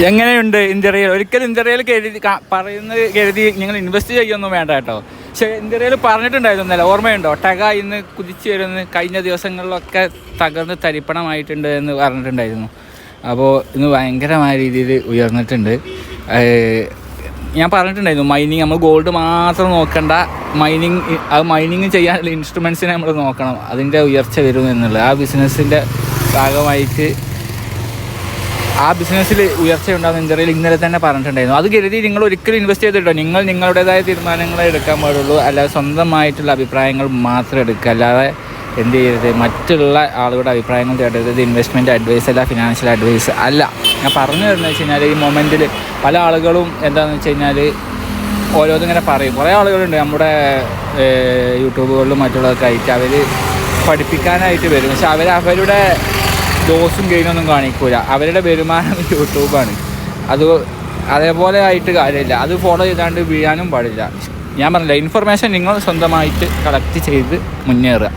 എങ്ങനെയുണ്ട് ഇന്ത്യയിൽ ഒരിക്കലും ഇന്ത്യയിൽ കരുതി പറയുന്നത് കരുതി നിങ്ങൾ ഇൻവെസ്റ്റ് ചെയ്യൊന്നും വേണ്ട കേട്ടോ. പക്ഷെ ഇന്ത്യയിൽ പറഞ്ഞിട്ടുണ്ടായിരുന്നല്ലോ ഓർമ്മയുണ്ടോ? ടക ഇന്ന് കുതിച്ചു വരുന്ന കഴിഞ്ഞ ദിവസങ്ങളിലൊക്കെ തകർന്ന് തരിപ്പണമായിട്ടുണ്ട് എന്ന് പറഞ്ഞിട്ടുണ്ടായിരുന്നു. അപ്പോൾ ഇന്ന് ഭയങ്കരമായ രീതിയിൽ ഉയർന്നിട്ടുണ്ട്. ഞാൻ പറഞ്ഞിട്ടുണ്ടായിരുന്നു മൈനിങ് നമ്മൾ ഗോൾഡ് മാത്രം നോക്കണ്ട. മൈനിങ് അത് മൈനിങ് ചെയ്യാനുള്ള ഇൻസ്ട്രുമെൻസിനെ നമ്മൾ നോക്കണം. അതിന്റെ ഉയർച്ച വരും എന്നുള്ളത്. ആ ബിസിനസ്സിന്റെ ഭാഗമായിട്ട് ആ ബിസിനസ്സിൽ ഉയർച്ച ഉണ്ടാകുന്ന ഇന്ത്യയിൽ ഇന്നലെ തന്നെ പറഞ്ഞിട്ടുണ്ടായിരുന്നു. അത് കരുതി നിങ്ങൾ ഒരിക്കലും ഇൻവെസ്റ്റ് ചെയ്തിട്ടോ? നിങ്ങൾ നിങ്ങളുടേതായ തീരുമാനങ്ങളെ എടുക്കാൻ പാടുള്ളൂ. അല്ലാതെ സ്വന്തമായിട്ടുള്ള അഭിപ്രായങ്ങൾ മാത്രം എടുക്കുക. അല്ലാതെ എന്ത് ചെയ്യരുത്? മറ്റുള്ള ആളുകളുടെ അഭിപ്രായങ്ങൾ തേടരുത്. ഇൻവെസ്റ്റ്മെന്റ് അഡ്വൈസ് അല്ല ഫിനാൻഷ്യൽ അഡ്വൈസ് അല്ല. ഞാൻ പറഞ്ഞു തരുന്നത് വെച്ച് കഴിഞ്ഞാൽ ഈ മൊമെന്റിൽ പല ആളുകളും എന്താണെന്ന് വെച്ച് കഴിഞ്ഞാൽ ഓരോന്നും ഇങ്ങനെ പറയും. കുറേ ആളുകളുണ്ട് നമ്മുടെ യൂട്യൂബുകളിലും മറ്റുള്ളതൊക്കെ ആയിട്ട് അവർ പഠിപ്പിക്കാനായിട്ട് വരും. പക്ഷെ അവർ അവരുടെ ഡോസും ഗെയിനൊന്നും കാണിക്കൂല. അവരുടെ വരുമാനം യൂട്യൂബാണ്. അത് അതേപോലെ ആയിട്ട് കാര്യമില്ല. അത് ഫോളോ ചെയ്താണ്ട് വീഴാനും പാടില്ല. ഞാൻ പറഞ്ഞില്ല ഇൻഫർമേഷൻ നിങ്ങൾ സ്വന്തമായിട്ട് കളക്ട് ചെയ്ത് മുന്നേറുക.